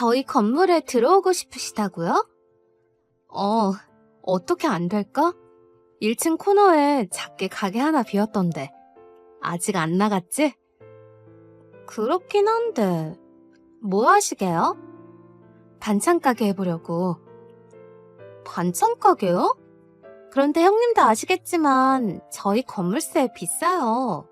저희 건물에 들어오고 싶으시다고요? 어, 어떻게 안 될까? 1층 코너에 작게 가게 하나 비었던데. 아직 안 나갔지? 그렇긴 한데, 뭐 하시게요? 반찬 가게 해보려고. 반찬 가게요? 그런데 형님도 아시겠지만, 저희 건물세 비싸요.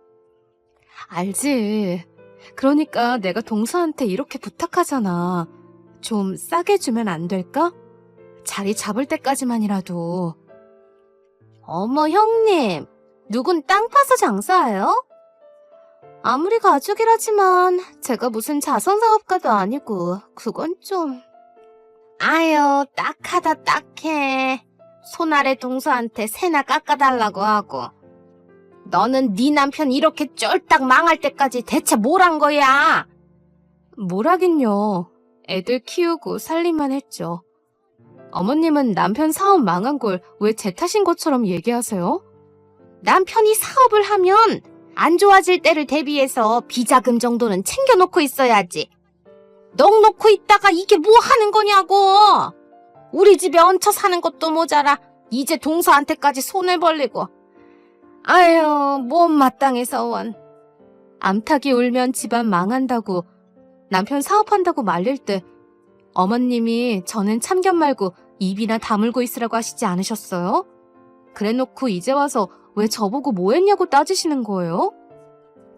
알지. 그러니까 내가 동서한테 이렇게 부탁하잖아. 좀 싸게 주면 안 될까? 자리 잡을 때까지만이라도. 어머, 형님. 누군 땅 파서 장사해요? 아무리 가족이라지만 제가 무슨 자선사업가도 아니고 그건 좀... 아유, 딱하다 딱해. 손아래 동서한테 새나 깎아달라고 하고. 너는 네 남편 이렇게 쫄딱 망할 때까지 대체 뭘 한 거야? 뭘 하긴요. 애들 키우고 살림만 했죠. 어머님은 남편 사업 망한 걸 왜 제 탓인 것처럼 얘기하세요? 남편이 사업을 하면 안 좋아질 때를 대비해서 비자금 정도는 챙겨놓고 있어야지. 넋 놓고 있다가 이게 뭐 하는 거냐고! 우리 집에 얹혀 사는 것도 모자라 이제 동서한테까지 손을 벌리고 아유, 몸 마땅해서 원. 암탉이 울면 집안 망한다고 남편 사업한다고 말릴 때 어머님이 저는 참견 말고 입이나 다물고 있으라고 하시지 않으셨어요? 그래놓고 이제 와서 왜 저보고 뭐 했냐고 따지시는 거예요?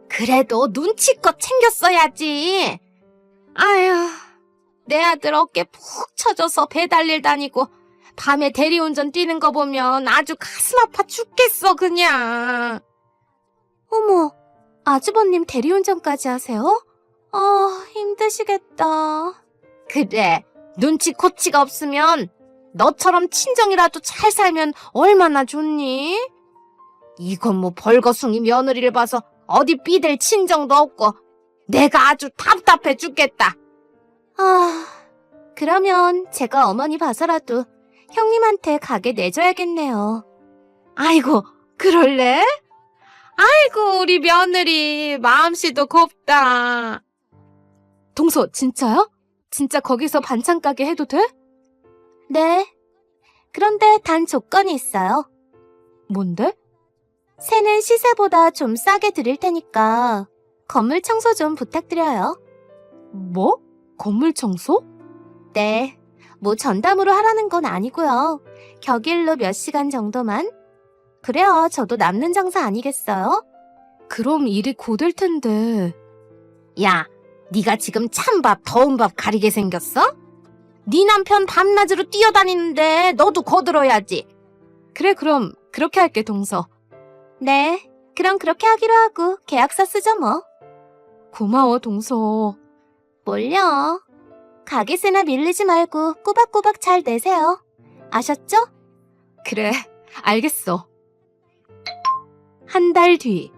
그래도 눈치껏 챙겼어야지. 아휴, 내 아들 어깨 푹 쳐져서 배달일 다니고 밤에 대리운전 뛰는 거 보면 아주 가슴 아파 죽겠어, 그냥. 어머, 아주버님 대리운전까지 하세요? 아, 힘드시겠다. 그래, 눈치 코치가 없으면 너처럼 친정이라도 잘 살면 얼마나 좋니? 이건 뭐 벌거숭이 며느리를 봐서 어디 삐댈 친정도 없고 내가 아주 답답해 죽겠다. 아, 그러면 제가 어머니 봐서라도 형님한테 가게 내줘야겠네요. 아이고, 그럴래? 아이고, 우리 며느리, 마음씨도 곱다. 동서, 진짜요? 진짜 거기서 반찬 가게 해도 돼? 네. 그런데 단 조건이 있어요. 뭔데? 새는 시세보다 좀 싸게 드릴 테니까 건물 청소 좀 부탁드려요. 뭐? 건물 청소? 네. 뭐 전담으로 하라는 건 아니고요. 격일로 몇 시간 정도만. 그래야 저도 남는 장사 아니겠어요? 그럼 일이 고될 텐데. 야, 네가 지금 찬밥 더운 밥 가리게 생겼어? 네 남편 밤낮으로 뛰어다니는데 너도 거들어야지. 그래 그럼 그렇게 할게 동서. 네, 그럼 그렇게 하기로 하고 계약서 쓰죠 뭐. 고마워 동서. 뭘요? 가게세나 밀리지 말고 꼬박꼬박 잘 내세요. 아셨죠? 그래, 알겠어. 한 달 뒤.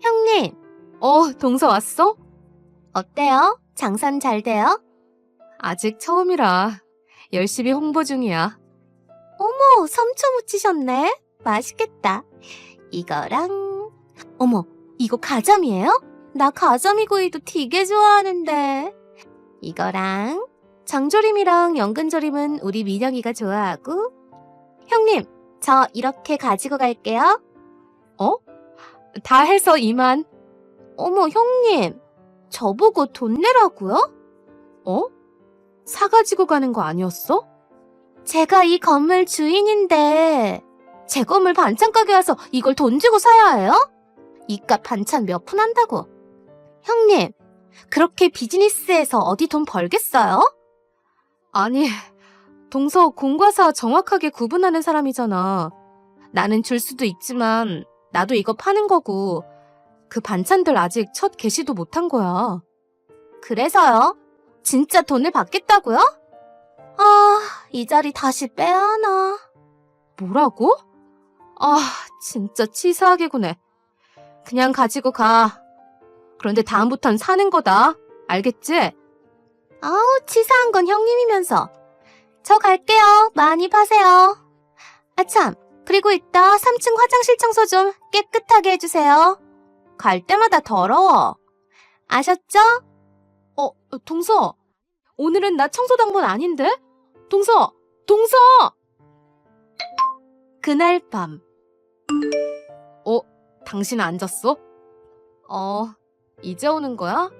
형님. 어, 동서 왔어? 어때요? 장산 잘 돼요? 아직 처음이라 열심히 홍보 중이야. 어머, 삼초 묻히셨네. 맛있겠다. 이거랑 어머, 이거 가자미예요? 나 가자미 구이도 되게 좋아하는데. 이거랑 장조림이랑 연근조림은 우리 민영이가 좋아하고 형님, 저 이렇게 가지고 갈게요. 어? 다 해서 2만. 어머, 형님. 저보고 돈 내라고요? 어? 사가지고 가는 거 아니었어? 제가 이 건물 주인인데 제 건물 반찬 가게 와서 이걸 돈 주고 사야 해요? 이깟 반찬 몇 푼 한다고. 형님, 그렇게 비즈니스에서 어디 돈 벌겠어요? 아니, 동서 공과사 정확하게 구분하는 사람이잖아. 나는 줄 수도 있지만 나도 이거 파는 거고 그 반찬들 아직 첫 개시도 못한 거야. 그래서요? 진짜 돈을 받겠다고요? 아, 이 자리 다시 빼야 하나. 뭐라고? 아, 진짜 치사하게 구네. 그냥 가지고 가. 그런데 다음부턴 사는 거다. 알겠지? 아우, 치사한 건 형님이면서. 저 갈게요. 많이 파세요. 아참, 그리고 이따 3층 화장실 청소 좀 깨끗하게 해주세요. 갈 때마다 더러워. 아셨죠? 어, 동서, 오늘은 나 청소 당번 아닌데? 동서! 동서! 그날 밤. 어, 당신 안 잤어? 어, 이제 오는 거야?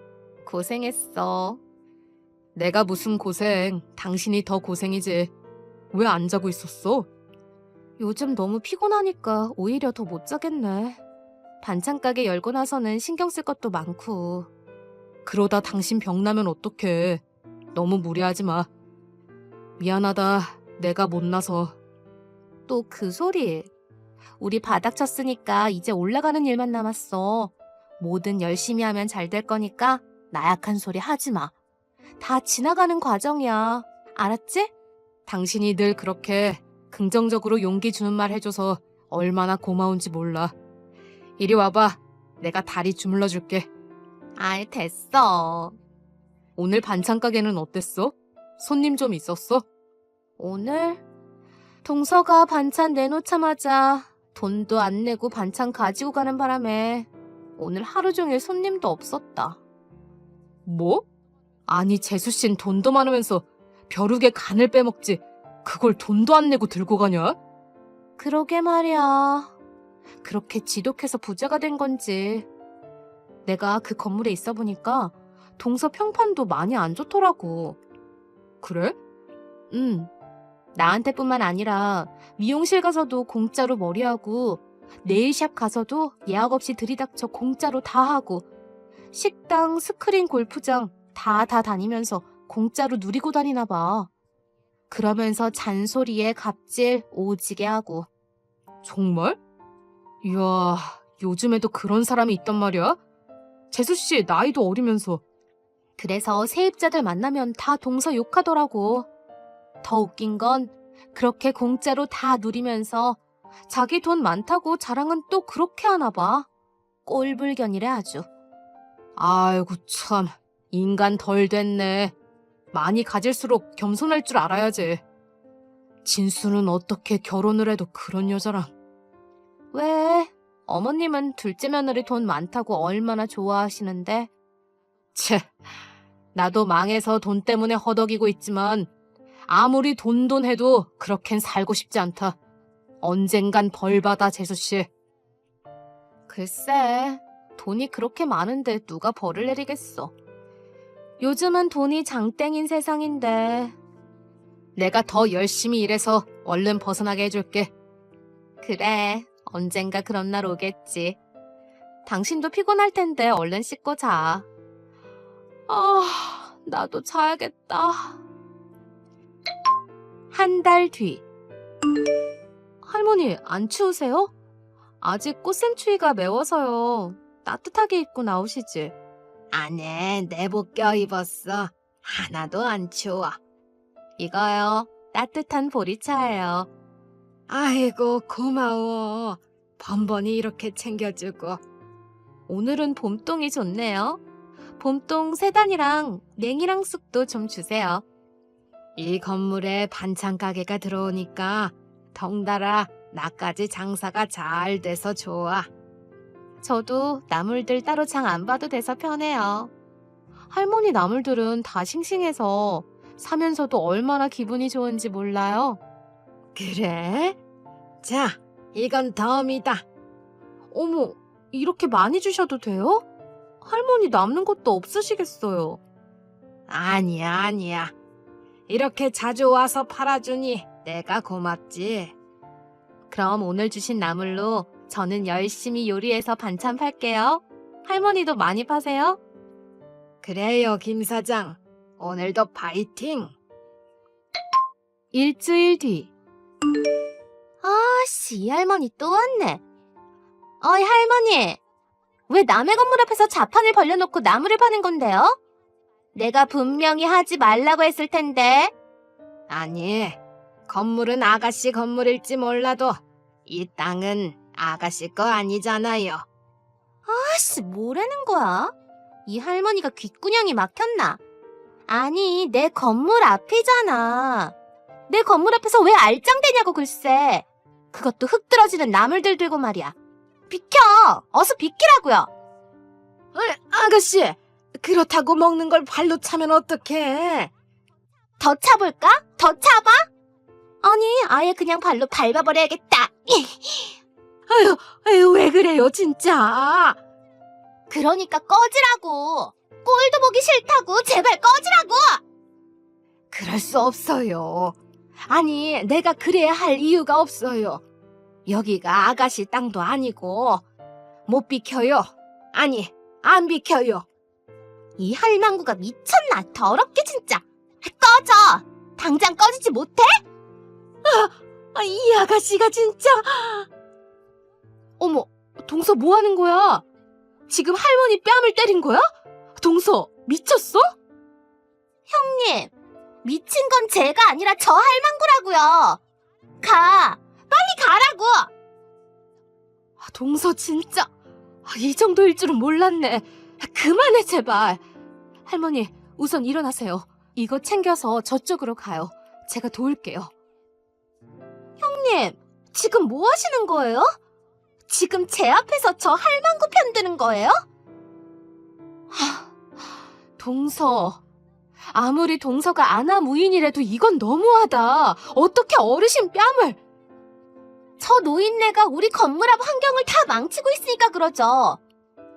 고생했어. 내가 무슨 고생, 당신이 더 고생이지. 왜 안 자고 있었어? 요즘 너무 피곤하니까 오히려 더 못 자겠네. 반찬 가게 열고 나서는 신경 쓸 것도 많고. 그러다 당신 병나면 어떡해. 너무 무리하지 마. 미안하다. 내가 못나서. 또 그 소리. 우리 바닥 쳤으니까 이제 올라가는 일만 남았어. 뭐든 열심히 하면 잘 될 거니까 나약한 소리 하지 마. 다 지나가는 과정이야. 알았지? 당신이 늘 그렇게 긍정적으로 용기 주는 말 해줘서 얼마나 고마운지 몰라. 이리 와봐. 내가 다리 주물러 줄게. 아이, 됐어. 오늘 반찬 가게는 어땠어? 손님 좀 있었어? 오늘? 동서가 반찬 내놓자마자 돈도 안 내고 반찬 가지고 가는 바람에 오늘 하루 종일 손님도 없었다. 뭐? 아니, 재수 씨는 돈도 많으면서 벼룩에 간을 빼먹지. 그걸 돈도 안 내고 들고 가냐? 그러게 말이야. 그렇게 지독해서 부자가 된 건지. 내가 그 건물에 있어 보니까 동서 평판도 많이 안 좋더라고. 그래? 응. 나한테뿐만 아니라 미용실 가서도 공짜로 머리하고 네일샵 가서도 예약 없이 들이닥쳐 공짜로 다 하고 식당, 스크린 골프장 다 다 다니면서 공짜로 누리고 다니나 봐. 그러면서 잔소리에 갑질 오지게 하고. 정말? 이야, 요즘에도 그런 사람이 있단 말이야? 재수 씨 나이도 어리면서. 그래서 세입자들 만나면 다 동서 욕하더라고. 더 웃긴 건 그렇게 공짜로 다 누리면서 자기 돈 많다고 자랑은 또 그렇게 하나 봐. 꼴불견이래 아주. 아이고 참 인간 덜 됐네. 많이 가질수록 겸손할 줄 알아야지. 진수는 어떻게 결혼을 해도 그런 여자랑. 왜? 어머님은 둘째 며느리 돈 많다고 얼마나 좋아하시는데? 채, 나도 망해서 돈 때문에 허덕이고 있지만 아무리 돈돈 해도 그렇겐 살고 싶지 않다. 언젠간 벌 받아 재수 씨. 글쎄, 돈이 그렇게 많은데 누가 벌을 내리겠어. 요즘은 돈이 장땡인 세상인데. 내가 더 열심히 일해서 얼른 벗어나게 해줄게. 그래, 언젠가 그런 날 오겠지. 당신도 피곤할 텐데 얼른 씻고 자. 아, 나도 자야겠다. 한 달 뒤. 할머니, 안 추우세요? 아직 꽃샘추위가 매워서요. 따뜻하게 입고 나오시지. 안에 내복 껴입었어. 하나도 안 추워. 이거요. 따뜻한 보리차예요. 아이고, 고마워. 번번이 이렇게 챙겨주고. 오늘은 봄동이 좋네요. 봄동 세 단이랑 냉이랑 쑥도 좀 주세요. 이 건물에 반찬 가게가 들어오니까 덩달아 나까지 장사가 잘 돼서 좋아. 저도 나물들 따로 장 안 봐도 돼서 편해요. 할머니 나물들은 다 싱싱해서 사면서도 얼마나 기분이 좋은지 몰라요. 그래? 자, 이건 덤이다. 어머, 이렇게 많이 주셔도 돼요? 할머니 남는 것도 없으시겠어요. 아니야, 아니야. 이렇게 자주 와서 팔아주니 내가 고맙지. 그럼 오늘 주신 나물로 저는 열심히 요리해서 반찬 팔게요. 할머니도 많이 파세요. 그래요, 김 사장. 오늘도 파이팅! 일주일 뒤. 아씨, 이 할머니 또 왔네. 어이, 할머니. 왜 남의 건물 앞에서 자판을 벌려놓고 나무를 파는 건데요? 내가 분명히 하지 말라고 했을 텐데. 아니, 건물은 아가씨 건물일지 몰라도 이 땅은 아가씨 거 아니잖아요. 아씨, 뭐라는 거야? 이 할머니가 귓구녕이 막혔나? 아니, 내 건물 앞이잖아. 내 건물 앞에서 왜 알짱대냐고 글쎄. 그것도 흙 떨어지는 나물들 들고 말이야. 비켜! 어서 비키라고요. 아가씨, 그렇다고 먹는 걸 발로 차면 어떡해? 더 차볼까? 더 차봐? 아니, 아예 그냥 발로 밟아버려야겠다. 아유, 아유, 왜 그래요, 진짜. 그러니까 꺼지라고. 꼴도 보기 싫다고. 제발 꺼지라고. 그럴 수 없어요. 아니, 내가 그래야 할 이유가 없어요. 여기가 아가씨 땅도 아니고, 못 비켜요. 아니, 안 비켜요. 이 할망구가 미쳤나? 더럽게 진짜. 꺼져! 당장 꺼지지 못해? 아, 이 아가씨가 진짜. 어머, 동서 뭐 하는 거야? 지금 할머니 뺨을 때린 거야? 동서, 미쳤어? 형님, 미친 건 제가 아니라 저 할망구라고요. 가, 빨리 가라고. 아, 동서 진짜 아, 이 정도일 줄은 몰랐네. 그만해 제발. 할머니, 우선 일어나세요. 이거 챙겨서 저쪽으로 가요. 제가 도울게요. 형님, 지금 뭐 하시는 거예요? 지금 제 앞에서 저 할망구 편드는 거예요? 하, 동서. 아무리 동서가 아나무인이라도 이건 너무하다. 어떻게 어르신 뺨을. 저 노인네가 우리 건물 앞 환경을 다 망치고 있으니까 그러죠.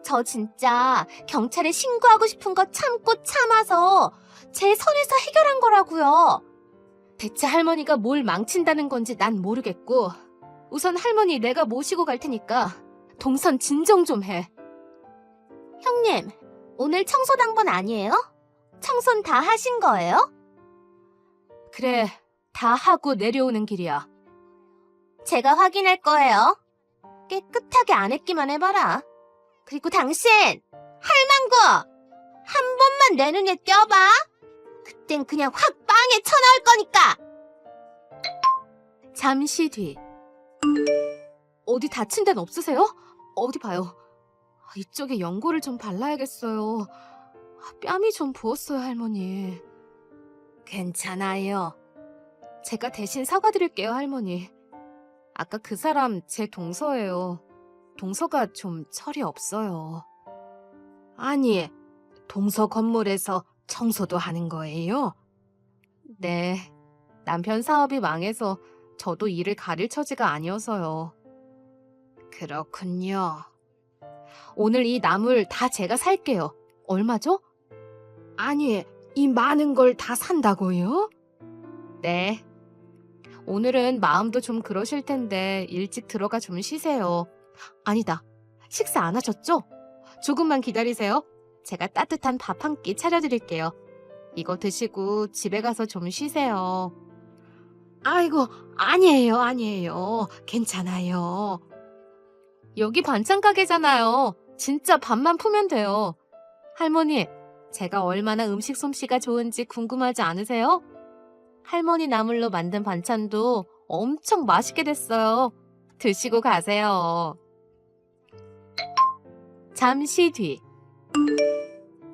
저 진짜 경찰에 신고하고 싶은 거 참고 참아서 제 선에서 해결한 거라고요. 대체 할머니가 뭘 망친다는 건지 난 모르겠고 우선 할머니 내가 모시고 갈 테니까 동선 진정 좀 해. 형님, 오늘 청소 당번 아니에요? 청소는 다 하신 거예요? 그래, 다 하고 내려오는 길이야. 제가 확인할 거예요. 깨끗하게 안 했기만 해봐라. 그리고 당신, 할망구! 한 번만 내 눈에 띄어봐. 그땐 그냥 확 빵에 쳐넣을 거니까! 잠시 뒤. 어디 다친 데는 없으세요? 어디 봐요. 이쪽에 연고를 좀 발라야겠어요. 뺨이 좀 부었어요, 할머니. 괜찮아요. 제가 대신 사과드릴게요, 할머니. 아까 그 사람 제 동서예요. 동서가 좀 철이 없어요. 아니, 동서 건물에서 청소도 하는 거예요? 네. 남편 사업이 망해서 저도 일을 가릴 처지가 아니어서요. 그렇군요. 오늘 이 나물 다 제가 살게요. 얼마죠? 아니, 이 많은 걸 다 산다고요? 네. 오늘은 마음도 좀 그러실 텐데 일찍 들어가 좀 쉬세요. 아니다. 식사 안 하셨죠? 조금만 기다리세요. 제가 따뜻한 밥 한 끼 차려드릴게요. 이거 드시고 집에 가서 좀 쉬세요. 아이고, 아니에요, 아니에요. 괜찮아요. 여기 반찬 가게잖아요. 진짜 밥만 푸면 돼요. 할머니, 제가 얼마나 음식 솜씨가 좋은지 궁금하지 않으세요? 할머니 나물로 만든 반찬도 엄청 맛있게 됐어요. 드시고 가세요. 잠시 뒤.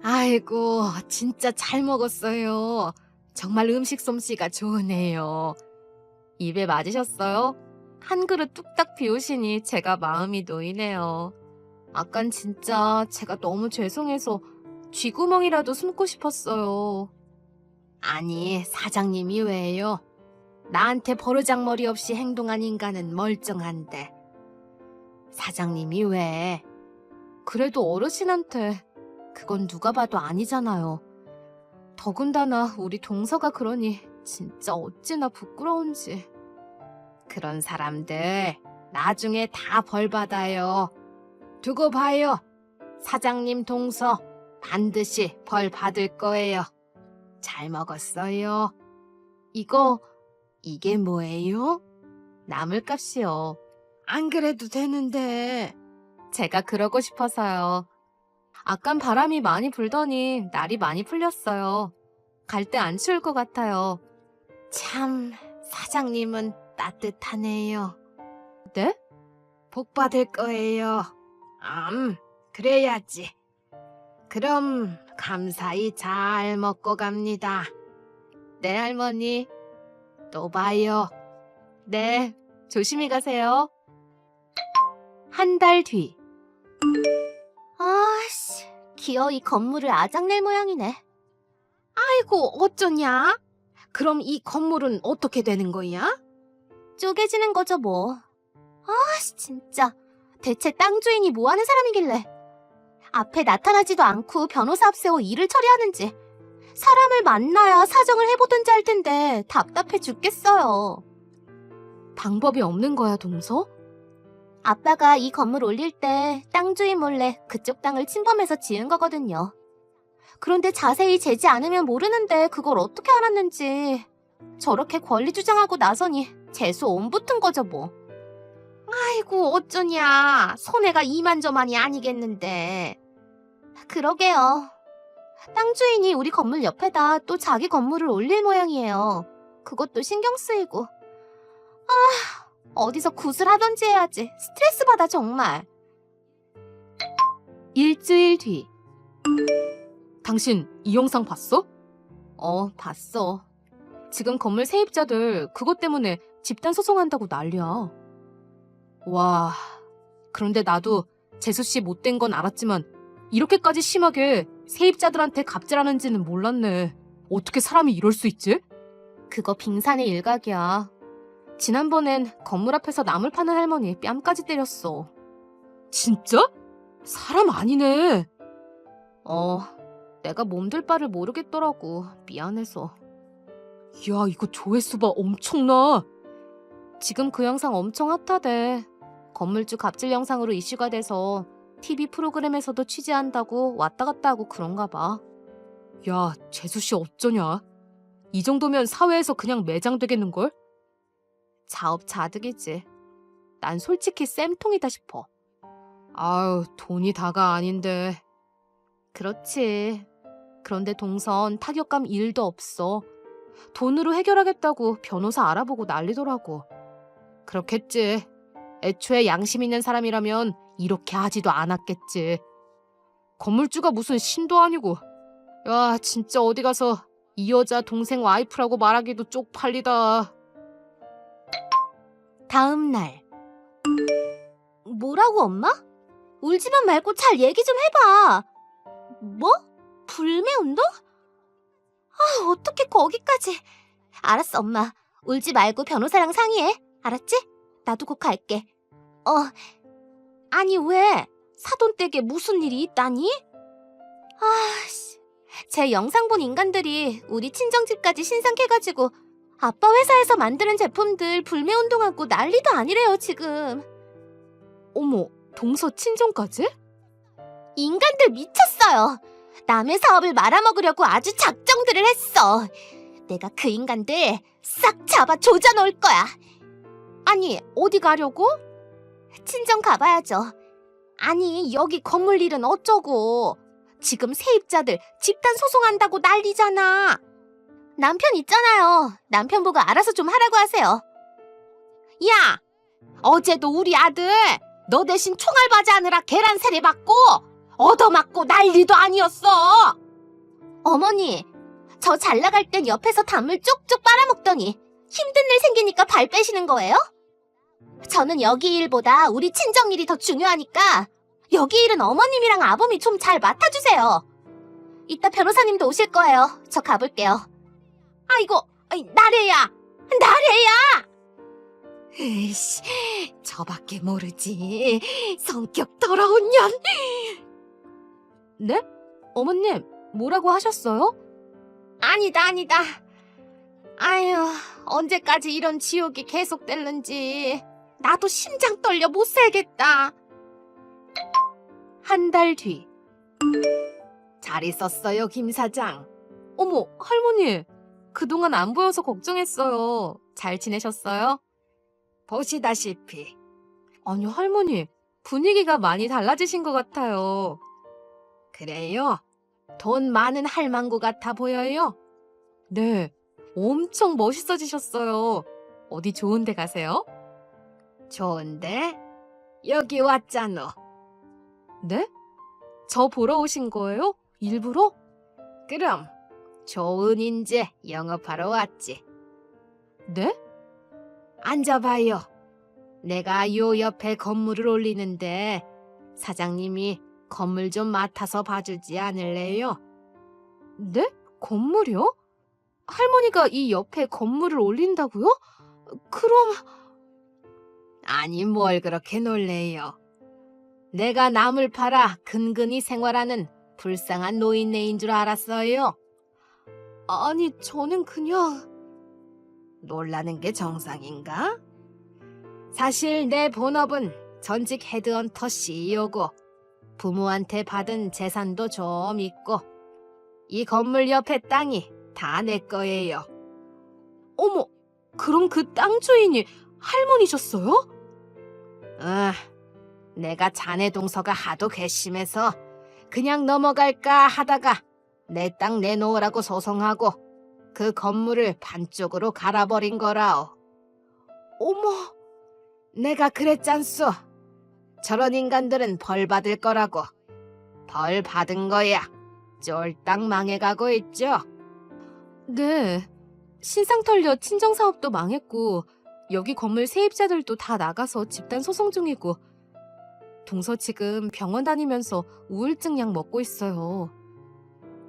아이고, 진짜 잘 먹었어요. 정말 음식 솜씨가 좋으네요. 입에 맞으셨어요? 한 그릇 뚝딱 비우시니 제가 마음이 놓이네요. 아깐 진짜 제가 너무 죄송해서 쥐구멍이라도 숨고 싶었어요. 아니, 사장님이 왜요? 나한테 버르장머리 없이 행동한 인간은 멀쩡한데. 사장님이 왜? 그래도 어르신한테 그건 누가 봐도 아니잖아요. 더군다나 우리 동서가 그러니 진짜 어찌나 부끄러운지. 그런 사람들 나중에 다 벌 받아요. 두고 봐요. 사장님 동서 반드시 벌 받을 거예요. 잘 먹었어요. 이거, 이게 뭐예요? 나물값이요. 안 그래도 되는데. 제가 그러고 싶어서요. 아깐 바람이 많이 불더니 날이 많이 풀렸어요. 갈 때 안 추울 것 같아요. 참, 사장님은 따뜻하네요. 네? 복 받을 거예요. 음, 그래야지. 그럼 감사히 잘 먹고 갑니다. 네, 할머니. 또 봐요. 네, 조심히 가세요. 한 달 뒤. 아씨, 기어이 건물을 아작낼 모양이네. 아이고, 어쩌냐? 그럼 이 건물은 어떻게 되는 거야? 쪼개지는 거죠, 뭐. 아, 진짜. 대체 땅 주인이 뭐 하는 사람이길래. 앞에 나타나지도 않고 변호사 앞세워 일을 처리하는지. 사람을 만나야 사정을 해보든지 할 텐데 답답해 죽겠어요. 방법이 없는 거야, 동서? 아빠가 이 건물 올릴 때 땅 주인 몰래 그쪽 땅을 침범해서 지은 거거든요. 그런데 자세히 재지 않으면 모르는데 그걸 어떻게 알았는지 저렇게 권리 주장하고 나서니 재수 온 붙은 거죠 뭐. 아이고 어쩌냐 손해가 이만저만이 아니겠는데. 그러게요. 땅 주인이 우리 건물 옆에다 또 자기 건물을 올릴 모양이에요. 그것도 신경 쓰이고. 아 어디서 굿을 하던지 해야지 스트레스 받아 정말. 일주일 뒤. 당신 이 영상 봤어? 어, 봤어. 지금 건물 세입자들 그것 때문에 집단 소송한다고 난리야. 와, 그런데 나도 재수 씨 못된 건 알았지만 이렇게까지 심하게 세입자들한테 갑질하는지는 몰랐네. 어떻게 사람이 이럴 수 있지? 그거 빙산의 일각이야. 지난번엔 건물 앞에서 나물 파는 할머니 뺨까지 때렸어. 진짜? 사람 아니네. 어, 내가 몸둘 바를 모르겠더라고. 미안해서. 야, 이거 조회수 봐. 엄청나. 지금 그 영상 엄청 핫하대. 건물주 갑질 영상으로 이슈가 돼서 TV 프로그램에서도 취재한다고 왔다 갔다 하고 그런가 봐. 야, 재수씨 어쩌냐? 이 정도면 사회에서 그냥 매장 되겠는걸? 자업자득이지. 난 솔직히 쌤통이다 싶어. 아유, 돈이 다가 아닌데. 그렇지. 그런데 동선 타격감 1도 없어. 돈으로 해결하겠다고 변호사 알아보고 난리더라고. 그렇겠지. 애초에 양심 있는 사람이라면 이렇게 하지도 않았겠지. 건물주가 무슨 신도 아니고. 야, 진짜 어디 가서 이 여자 동생 와이프라고 말하기도 쪽팔리다. 다음 날. 뭐라고 엄마? 울지만 말고 잘 얘기 좀 해봐. 뭐? 불매 운동? 아, 어떻게 거기까지. 알았어, 엄마. 울지 말고 변호사랑 상의해. 알았지? 나도 곧 갈게. 어, 아니, 왜? 사돈 댁에 무슨 일이 있다니? 아, 씨. 제 영상 본 인간들이 우리 친정집까지 신상해가지고 아빠 회사에서 만드는 제품들 불매운동하고 난리도 아니래요, 지금. 어머, 동서 친정까지? 인간들 미쳤어요. 남의 사업을 말아먹으려고 아주 작정들을 했어. 내가 그 인간들 싹 잡아 조져 놓을 거야. 아니, 어디 가려고? 친정 가봐야죠. 아니, 여기 건물 일은 어쩌고. 지금 세입자들 집단 소송한다고 난리잖아. 남편 있잖아요. 남편 보고 알아서 좀 하라고 하세요. 야! 어제도 우리 아들 너 대신 총알바지 하느라 계란 세례 받고 얻어맞고 난리도 아니었어. 어머니, 저 잘 나갈 땐 옆에서 담을 쪽쪽 빨아먹더니 힘든 일 생기니까 발 빼시는 거예요? 저는 여기 일보다 우리 친정 일이 더 중요하니까 여기 일은 어머님이랑 아범이 좀 잘 맡아주세요. 이따 변호사님도 오실 거예요. 저 가볼게요. 아이고, 아이, 나래야! 나래야! 으이씨, 저밖에 모르지. 성격 더러운 년. 네? 어머님, 뭐라고 하셨어요? 아니다, 아니다. 아유, 언제까지 이런 지옥이 계속될는지. 나도 심장 떨려 못 살겠다. 한 달 뒤. 잘 있었어요, 김 사장. 어머, 할머니. 그동안 안 보여서 걱정했어요. 잘 지내셨어요? 보시다시피. 아니, 할머니. 분위기가 많이 달라지신 것 같아요. 그래요? 돈 많은 할망구 같아 보여요? 네. 엄청 멋있어지셨어요. 어디 좋은 데 가세요? 좋은데? 여기 왔잖아. 네? 저 보러 오신 거예요? 일부러? 그럼 좋은 인재 영업하러 왔지. 네? 앉아봐요. 내가 요 옆에 건물을 올리는데 사장님이 건물 좀 맡아서 봐주지 않을래요? 네? 건물이요? 할머니가 이 옆에 건물을 올린다고요? 그럼 아니 뭘 그렇게 놀래요. 내가 남을 팔아 근근히 생활하는 불쌍한 노인네인 줄 알았어요. 아니 저는 그냥 놀라는 게 정상인가? 사실 내 본업은 전직 헤드헌터 CEO고 부모한테 받은 재산도 좀 있고 이 건물 옆에 땅이 다 내 거예요. 어머, 그럼 그 땅 주인이 할머니셨어요? 아, 내가 자네 동서가 하도 괘씸해서 그냥 넘어갈까 하다가 내 땅 내놓으라고 소송하고 그 건물을 반쪽으로 갈아버린 거라오. 어머, 내가 그랬잖소. 저런 인간들은 벌 받을 거라고. 벌 받은 거야. 쫄딱 망해가고 있죠. 네. 신상 털려 친정 사업도 망했고 여기 건물 세입자들도 다 나가서 집단 소송 중이고 동서 지금 병원 다니면서 우울증 약 먹고 있어요.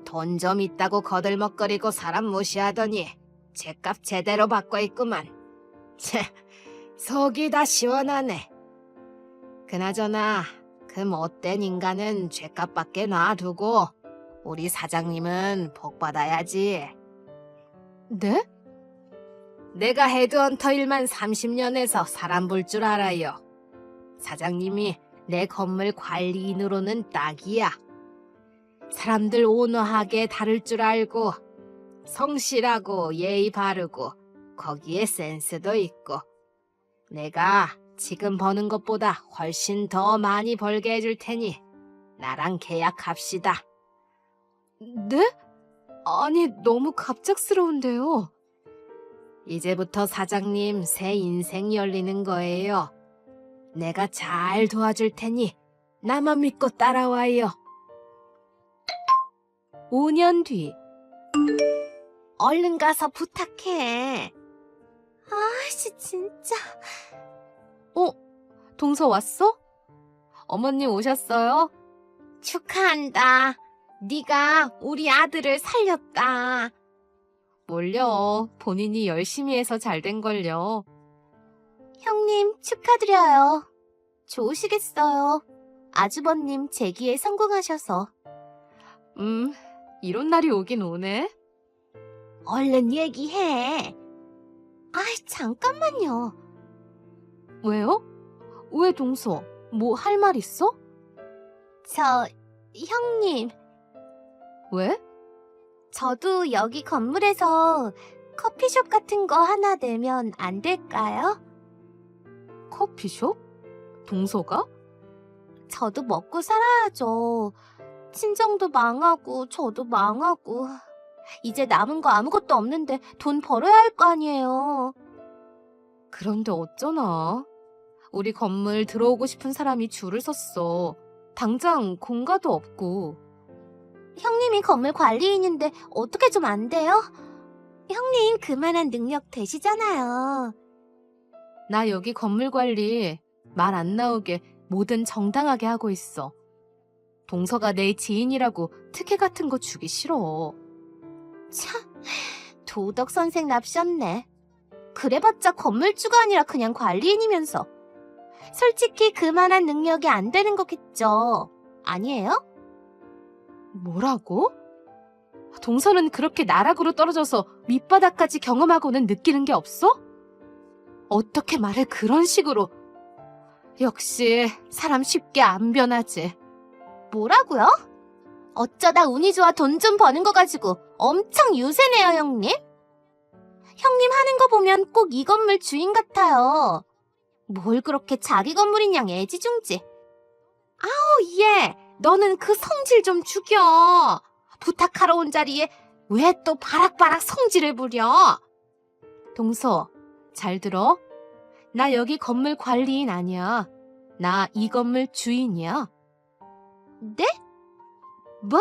돈 좀 있다고 거들먹거리고 사람 무시하더니 제값 제대로 받고 있구만. 채, 속이 다 시원하네. 그나저나 그 못된 인간은 죄값밖에 놔두고 우리 사장님은 복 받아야지. 네? 내가 헤드헌터 일만 30년 해서 사람 볼 줄 알아요. 사장님이 내 건물 관리인으로는 딱이야. 사람들 온화하게 다룰 줄 알고 성실하고 예의 바르고 거기에 센스도 있고 내가 지금 버는 것보다 훨씬 더 많이 벌게 해줄 테니 나랑 계약합시다. 네? 아니, 너무 갑작스러운데요. 이제부터 사장님 새 인생이 열리는 거예요. 내가 잘 도와줄 테니 나만 믿고 따라와요. 5년 뒤. 얼른 가서 부탁해. 아씨, 진짜. 어? 동서 왔어? 어머님 오셨어요? 축하한다. 네가 우리 아들을 살렸다. 뭘요? 본인이 열심히 해서 잘 된 걸요. 형님, 축하드려요. 좋으시겠어요. 아주버님 재기에 성공하셔서. 음, 이런 날이 오긴 오네. 얼른 얘기해. 아이, 잠깐만요. 왜요? 왜 동서? 뭐 할 말 있어? 저, 형님. 왜? 저도 여기 건물에서 커피숍 같은 거 하나 내면 안 될까요? 커피숍? 동서가? 저도 먹고 살아야죠. 친정도 망하고 저도 망하고 이제 남은 거 아무것도 없는데 돈 벌어야 할 거 아니에요. 그런데 어쩌나? 우리 건물 들어오고 싶은 사람이 줄을 섰어. 당장 공가도 없고. 형님이 건물 관리인인데 어떻게 좀 안 돼요? 형님 그만한 능력 되시잖아요. 나 여기 건물 관리 말 안 나오게 뭐든 정당하게 하고 있어. 동서가 내 지인이라고 특혜 같은 거 주기 싫어. 참, 도덕 선생 납셨네. 그래봤자 건물주가 아니라 그냥 관리인이면서. 솔직히 그만한 능력이 안 되는 거겠죠. 아니에요? 뭐라고? 동서는 그렇게 나락으로 떨어져서 밑바닥까지 경험하고는 느끼는 게 없어? 어떻게 말을 그런 식으로? 역시 사람 쉽게 안 변하지. 뭐라고요? 어쩌다 운이 좋아 돈 좀 버는 거 가지고 엄청 유세네요, 형님. 형님 하는 거 보면 꼭 이 건물 주인 같아요. 뭘 그렇게 자기 건물인 양 애지중지. 아우, 얘. 너는 그 성질 좀 죽여. 부탁하러 온 자리에 왜 또 바락바락 성질을 부려? 동서, 잘 들어. 나 여기 건물 관리인 아니야. 나 이 건물 주인이야. 네? 뭐?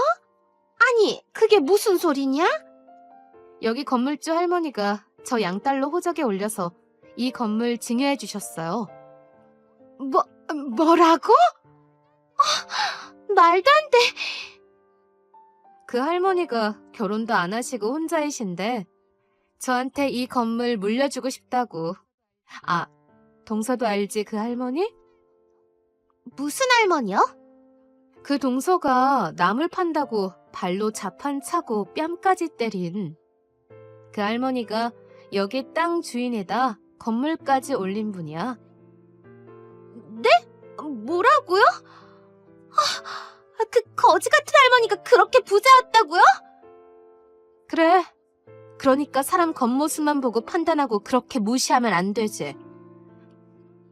아니, 그게 무슨 소리냐? 여기 건물주 할머니가 저 양딸로 호적에 올려서 이 건물 증여해 주셨어요. 뭐, 뭐라고? 아, 말도 안 돼. 그 할머니가 결혼도 안 하시고 혼자이신데 저한테 이 건물 물려주고 싶다고. 아, 동서도 알지 그 할머니? 무슨 할머니요? 그 동서가 나물 판다고 발로 자판 차고 뺨까지 때린 그 할머니가 여기 땅 주인에다 건물까지 올린 분이야. 네? 뭐라고요? 아, 그 거지 같은 할머니가 그렇게 부자였다고요? 그래. 그러니까 사람 겉모습만 보고 판단하고 그렇게 무시하면 안 되지.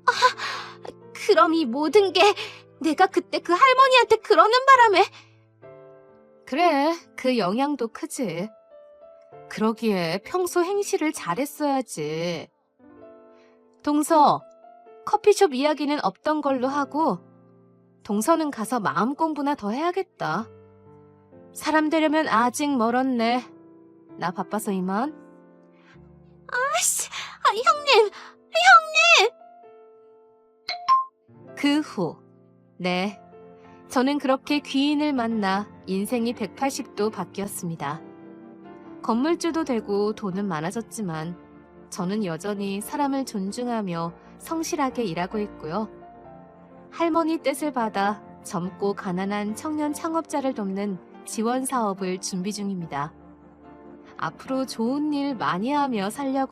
아, 그럼 이 모든 게 내가 그때 그 할머니한테 그러는 바람에 그래, 그 영향도 크지. 그러기에 평소 행실을 잘했어야지. 동서, 커피숍 이야기는 없던 걸로 하고, 동서는 가서 마음 공부나 더 해야겠다. 사람 되려면 아직 멀었네. 나 바빠서 이만. 아씨, 아, 형님, 형님! 그 후, 네. 저는 그렇게 귀인을 만나 인생이 180도 바뀌었습니다. 건물주도 되고 돈은 많아졌지만 저는 여전히 사람을 존중하며 성실하게 일하고 있고요. 할머니 뜻을 받아 젊고 가난한 청년 창업자를 돕는 지원 사업을 준비 중입니다. 앞으로 좋은 일 많이 하며 살려고